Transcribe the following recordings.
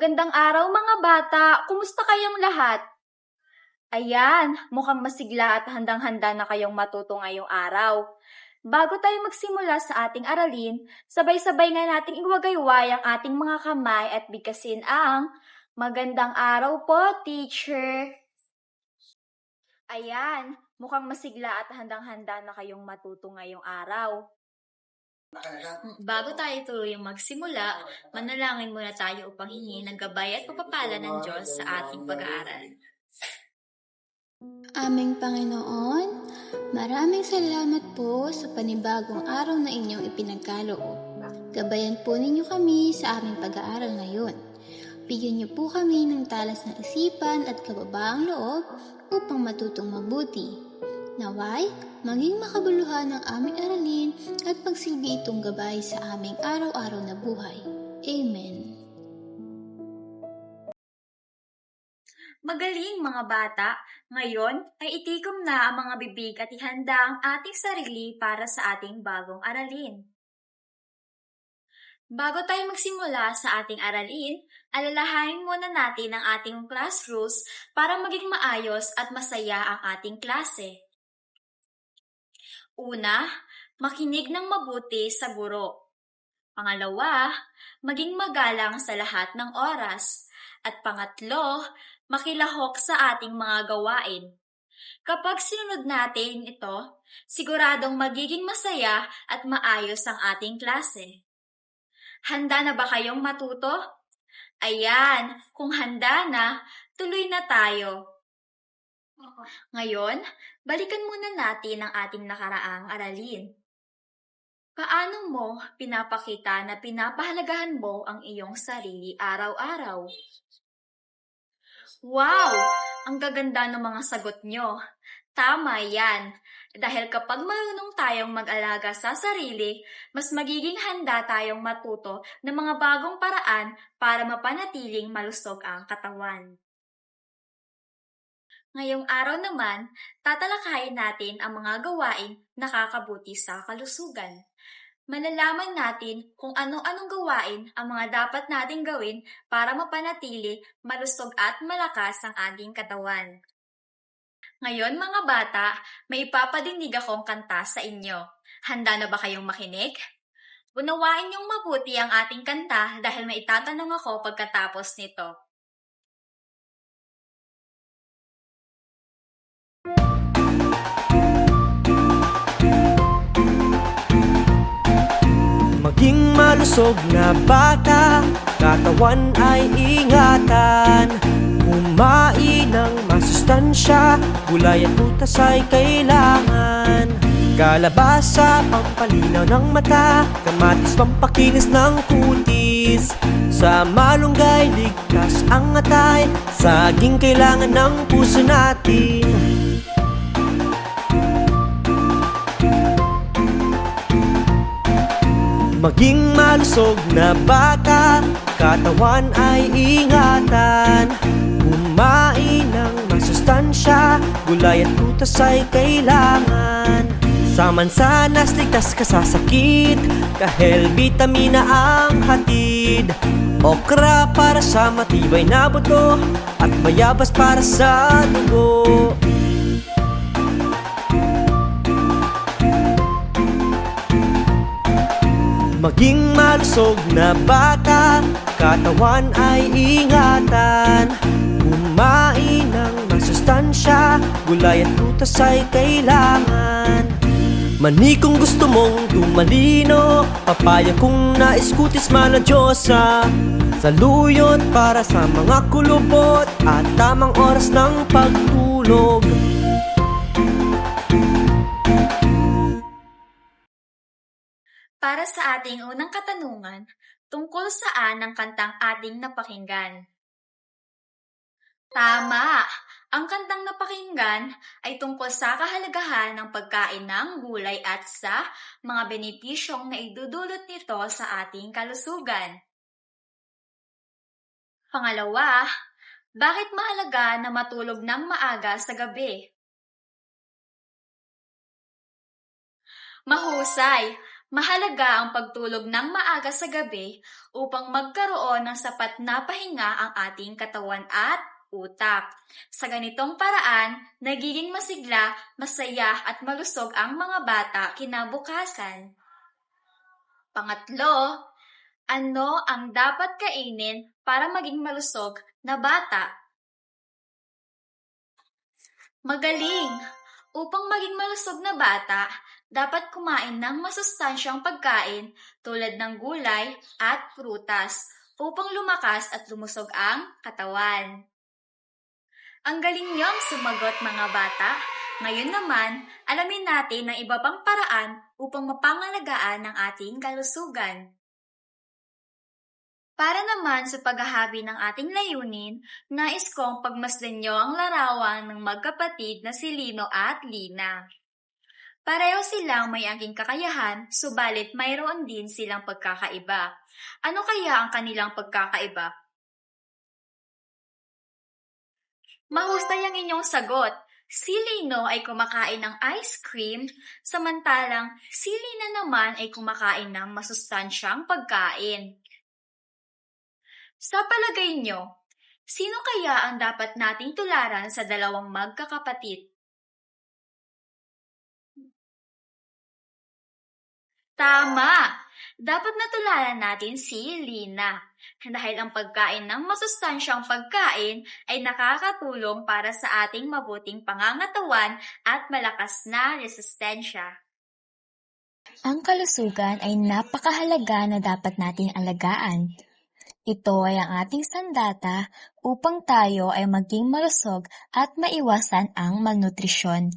Magandang araw mga bata! Kumusta kayong lahat? Ayan, mukhang masigla at handang-handa na kayong matuto ngayong araw. Bago tayo magsimula sa ating aralin, sabay-sabay nga nating iwagayway ang ating mga kamay at bigkasin ang Magandang araw po, teacher! Ayan, mukhang masigla at handang-handa na kayong matuto ngayong araw. Bago tayo tuluyang magsimula, manalangin muna tayo upang hingin ng gabay at pagpapala ng Diyos sa ating pag-aaral. Aming Panginoon, maraming salamat po sa panibagong araw na inyong ipinagkaloob. Gabayan po ninyo kami sa aming pag-aaral ngayon. Bigyan niyo po kami ng talas ng isipan at kababaang loob upang matutong mabuti. Naway, maging makabuluhan ang aming aralin at pagsilbi itong gabay sa aming araw-araw na buhay. Amen. Magaling mga bata! Ngayon ay itikom na ang mga bibig at ihanda ang ating sarili para sa ating bagong aralin. Bago tayo magsimula sa ating aralin, alalahanin muna natin ang ating class rules para maging maayos at masaya ang ating klase. Una, makinig ng mabuti sa guro. Pangalawa, maging magalang sa lahat ng oras. At pangatlo, makilahok sa ating mga gawain. Kapag sinunod natin ito, siguradong magiging masaya at maayos ang ating klase. Handa na ba kayong matuto? Ayan, kung handa na, tuloy na tayo. Ngayon, balikan muna natin ang ating nakaraang aralin. Paano mo pinapakita na pinapahalagahan mo ang iyong sarili araw-araw? Wow! Ang gaganda ng mga sagot nyo. Tama yan. Dahil kapag marunong tayong mag-alaga sa sarili, mas magiging handa tayong matuto ng mga bagong paraan para mapanatiling malusog ang katawan. Ngayong araw naman, tatalakayin natin ang mga gawain nakakabuti sa kalusugan. Malalaman natin kung ano-anong gawain ang mga dapat nating gawin para mapanatili, malusog at malakas ang ating katawan. Ngayon mga bata, may ipapadinig akong kanta sa inyo. Handa na ba kayong makinig? Unawain niyong mabuti ang ating kanta dahil may itatanong ako pagkatapos nito. Maging malusog na bata Katawan ay ingatan. Kumain ng masustansya Gulay at putas ay kailangan. Kalabasa, pampalinaw ng mata Kamatis, pampakinis ng kutis. Sa malunggay, ligtas ang atay Saging kailangan ng puso natin Maging malusog na bata Katawan ay ingatan. Kumain ng masustansya Gulay at prutas ay kailangan. Sa mansanas ligtas ka sa sakit Kahel vitamina ang hatid. Okra para sa matibay na buto At bayabas para sa dugo Maging malusog na bata Katawan ay ingatan. Kumain ng masustansya Gulay at prutas ay kailangan. Mani kung gusto mong tumalino Papaya kung nais kutis maladyosa Saluyot para sa mga kulubot At tamang oras ng pagtulog Para sa ating unang katanungan, tungkol saan ang kantang ating napakinggan? Tama! Ang kantang napakinggan ay tungkol sa kahalagahan ng pagkain ng gulay at sa mga benepisyong na idudulot nito sa ating kalusugan. Pangalawa, bakit mahalaga na matulog ng maaga sa gabi? Mahusay! Mahalaga ang pagtulog ng maaga sa gabi upang magkaroon ng sapat na pahinga ang ating katawan at utak. Sa ganitong paraan, nagiging masigla, masaya at malusog ang mga bata kinabukasan. Pangatlo, ano ang dapat kainin para maging malusog na bata? Magaling! Upang maging malusog na bata, dapat kumain ng masustansyang pagkain tulad ng gulay at prutas upang lumakas at lumusog ang katawan. Ang galing niyong sumagot mga bata. Ngayon naman, alamin natin ang iba pang paraan upang mapangalagaan ang ating kalusugan. Para naman sa paghahabi ng ating layunin, nais kong pagmasdan niyo ang larawan ng magkapatid na si Lino at Lina. Pareho silang may angking kakayahan, subalit mayroon din silang pagkakaiba. Ano kaya ang kanilang pagkakaiba? Mahusay ang inyong sagot. Si Lino ay kumakain ng ice cream, samantalang si Lina naman ay kumakain ng masustansyang pagkain. Sa palagay nyo, sino kaya ang dapat nating tularan sa dalawang magkakapatid? Tama! Dapat natularan natin si Lina. Dahil ang pagkain ng masustansyang pagkain ay nakakatulong para sa ating mabuting pangangatawan at malakas na resistensya. Ang kalusugan ay napakahalaga na dapat nating alagaan. Ito ay ang ating sandata upang tayo ay maging malusog at maiwasan ang malnutrisyon.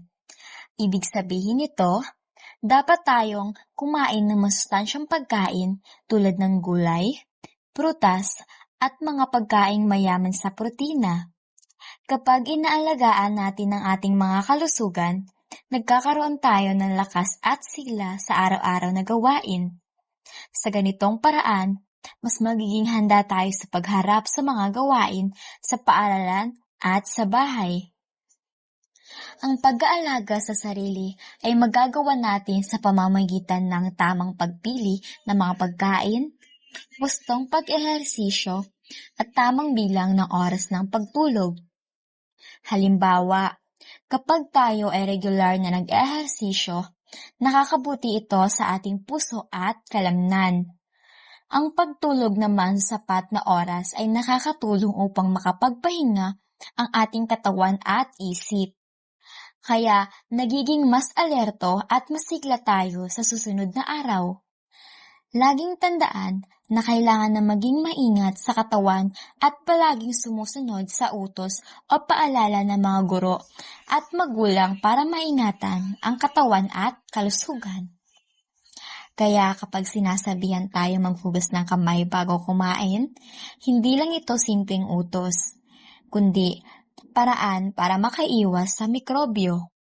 Ibig sabihin nito, dapat tayong kumain ng masustansyang pagkain tulad ng gulay, prutas, at mga pagkaing mayaman sa protina. Kapag inaalagaan natin ang ating mga kalusugan, nagkakaroon tayo ng lakas at sigla sa araw-araw na gawain. Sa ganitong paraan, mas magiging handa tayo sa pagharap sa mga gawain sa paaralan at sa bahay. Ang pag-aalaga sa sarili ay magagawa natin sa pamamagitan ng tamang pagpili ng mga pagkain, gustong pag-ehersisyo, at tamang bilang ng oras ng pagtulog. Halimbawa, kapag tayo ay regular na nag-ehersisyo, nakakabuti ito sa ating puso at kalamnan. Ang pagtulog naman sa sapat na oras ay nakakatulong upang makapagpahinga ang ating katawan at isip. Kaya nagiging mas alerto at masigla tayo sa susunod na araw. Laging tandaan na kailangan na maging maingat sa katawan at palaging sumusunod sa utos o paalala ng mga guro at magulang para maingatan ang katawan at kalusugan. Kaya kapag sinasabihan tayo maghugas ng kamay bago kumain, hindi lang ito simpleng utos, kundi paraan para makaiwas sa mikrobyo.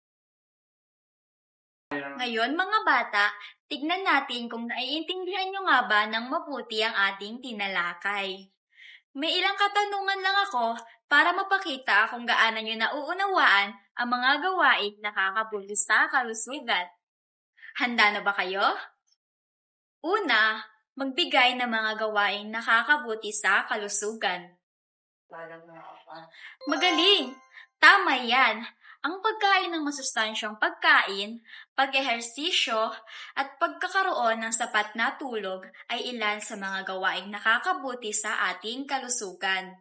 Ngayon mga bata, tignan natin kung naiintindihan nyo nga ba ng mabuti ang ating tinalakay. May ilang katanungan lang ako para mapakita kung gaano nyo nauunawaan ang mga gawain nakakabuti sa kalusugan. Handa na ba kayo? Una, magbigay ng mga gawain nakakabuti sa kalusugan. Magaling! Tama yan! Ang pagkain ng masustansyang pagkain, pag-ehersisyo, at pagkakaroon ng sapat na tulog ay ilan sa mga gawaing nakakabuti sa ating kalusugan.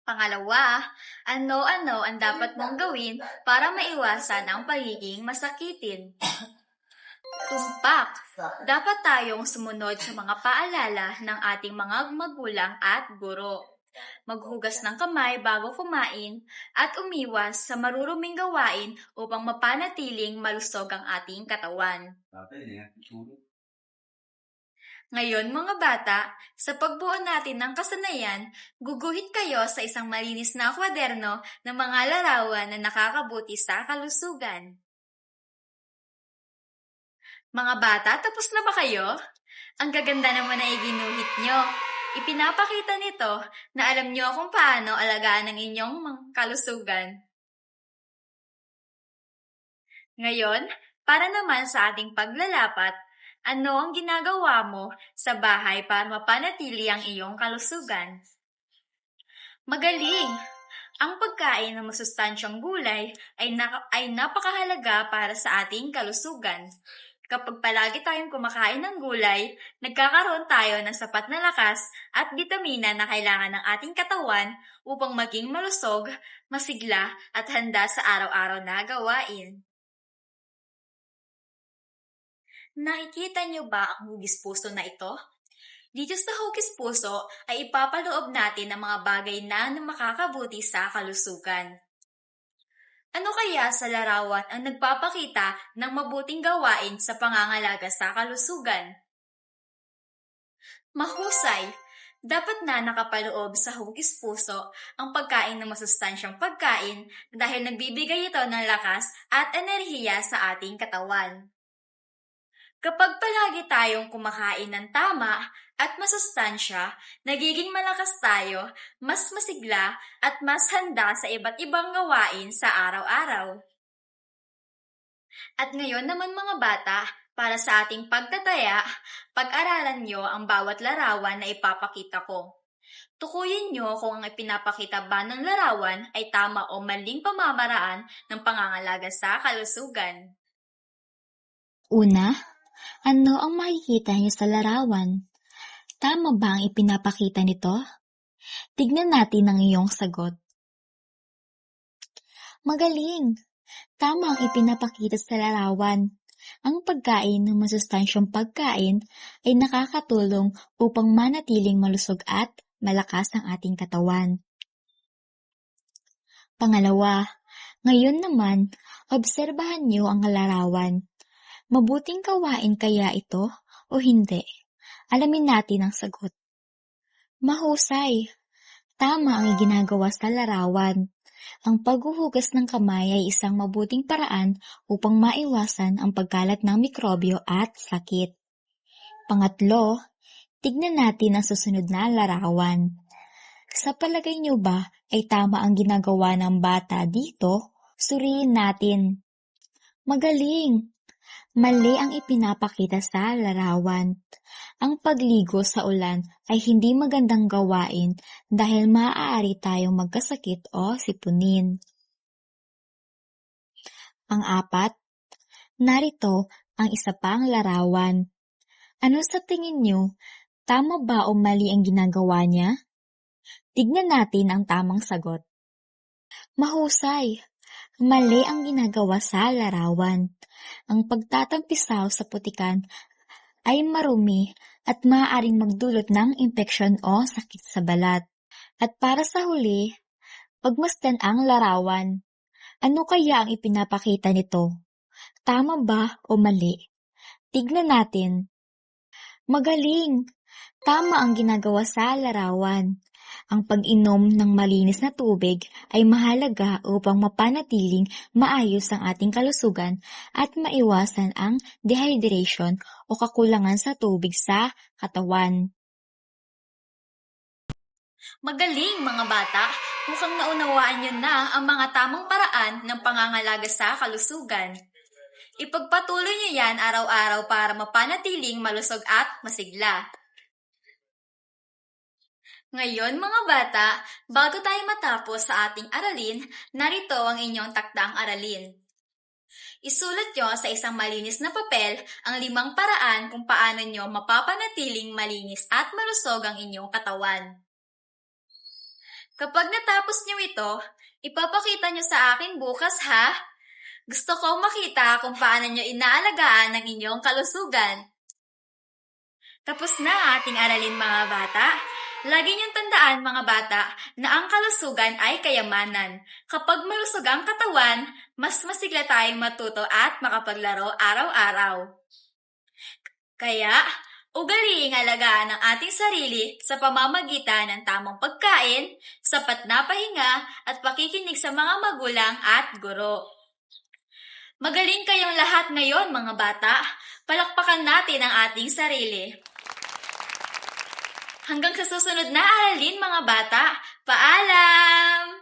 Pangalawa, ano-ano ang dapat mong gawin para maiwasan ang pagiging masakitin. Tumpak, dapat tayong sumunod sa mga paalala ng ating mga magulang at guro maghugas ng kamay bago kumain, at umiwas sa maruruming gawain upang mapanatiling malusog ang ating katawan. Ngayon mga bata, sa pagbuo natin ng kasanayan, guguhit kayo sa isang malinis na kwaderno ng mga larawan na nakakabuti sa kalusugan. Mga bata, tapos na ba kayo? Ang gaganda naman na iginuhit nyo. Ipinapakita nito na alam nyo kung paano alagaan ang inyong kalusugan. Ngayon, para naman sa ating paglalapat, Ano ang ginagawa mo sa bahay para mapanatili ang iyong kalusugan? Magaling! Ang pagkain ng masustansyang gulay ay, na- ay napakahalaga para sa ating kalusugan. Kapag palagi tayong kumakain ng gulay, nagkakaroon tayo ng sapat na lakas at bitamina na kailangan ng ating katawan upang maging malusog, masigla at handa sa araw-araw na gawain. Nakikita niyo ba ang hugis puso na ito? Dito sa hugis puso ay ipapaloob natin ang mga bagay na makakabuti sa kalusugan. Ano kaya sa larawan ang nagpapakita ng mabuting gawain sa pangangalaga sa kalusugan? Mahusay! Dapat na nakapaloob sa hugis puso ang pagkain ng masustansyang pagkain dahil nagbibigay ito ng lakas at enerhiya sa ating katawan. Kapag palagi tayong kumakain ng tama at masustansya, nagiging malakas tayo, mas masigla at mas handa sa iba't ibang gawain sa araw-araw. At ngayon naman mga bata, para sa ating pagtataya, pag-aralan nyo ang bawat larawan na ipapakita ko. Tukuyin nyo kung ang ipinapakita ba ng larawan ay tama o maling pamamaraan ng pangangalaga sa kalusugan. Una, ano ang makikita niyo sa larawan? Tama ba ang ipinapakita nito? Tignan natin ang iyong sagot. Magaling! Tama ang ipinapakita sa larawan. Ang pagkain ng masustansyang pagkain ay nakakatulong upang manatiling malusog at malakas ang ating katawan. Pangalawa, ngayon naman, obserbahan niyo ang larawan. Mabuting gawain kaya ito o hindi? Alamin natin ang sagot. Mahusay. Tama ang ginagawa sa larawan. Ang paghuhugas ng kamay ay isang mabuting paraan upang maiwasan ang pagkalat ng mikrobyo at sakit. Pangatlo, tignan natin ang susunod na larawan. Sa palagay niyo ba ay tama ang ginagawa ng bata dito? Suriin natin. Magaling! Mali ang ipinapakita sa larawan. Ang pagligo sa ulan ay hindi magandang gawain dahil maaari tayong magkasakit o sipunin. Ang apat, narito ang isa pang larawan. Ano sa tingin niyo? Tama ba o mali ang ginagawa niya? Tignan natin ang tamang sagot. Mahusay! Mali ang ginagawa sa larawan. Ang pagtatampisaw sa putikan ay marumi at maaaring magdulot ng impeksyon o sakit sa balat. At para sa huli, pagmasdan ang larawan. Ano kaya ang ipinapakita nito? Tama ba o mali? Tignan natin. Magaling! Tama ang ginagawa sa larawan. Ang pag-inom ng malinis na tubig ay mahalaga upang mapanatiling maayos ang ating kalusugan at maiwasan ang dehydration o kakulangan sa tubig sa katawan. Magaling mga bata! Mukhang naunawaan nyo na ang mga tamang paraan ng pangangalaga sa kalusugan. Ipagpatuloy nyo yan araw-araw para mapanatiling malusog at masigla. Ngayon mga bata, bago tayo matapos sa ating aralin, narito ang inyong takdang aralin. Isulat nyo sa isang malinis na papel ang limang paraan kung paano nyo mapapanatiling malinis at malusog ang inyong katawan. Kapag natapos nyo ito, ipapakita nyo sa akin bukas ha. Gusto kong makita kung paano nyo inaalagaan ang inyong kalusugan. Tapos na ating aralin mga bata. Lagi niyong tandaan mga bata na ang kalusugan ay kayamanan. Kapag malusog ang katawan, mas masigla tayong matuto at makapaglaro araw-araw. Kaya, ugaliing alagaan ang ating sarili sa pamamagitan ng tamang pagkain, sapat na pahinga at pakikinig sa mga magulang at guro. Magaling kayong lahat ngayon mga bata. Palakpakan natin ang ating sarili. Hanggang sa susunod na aralin mga bata, paalam!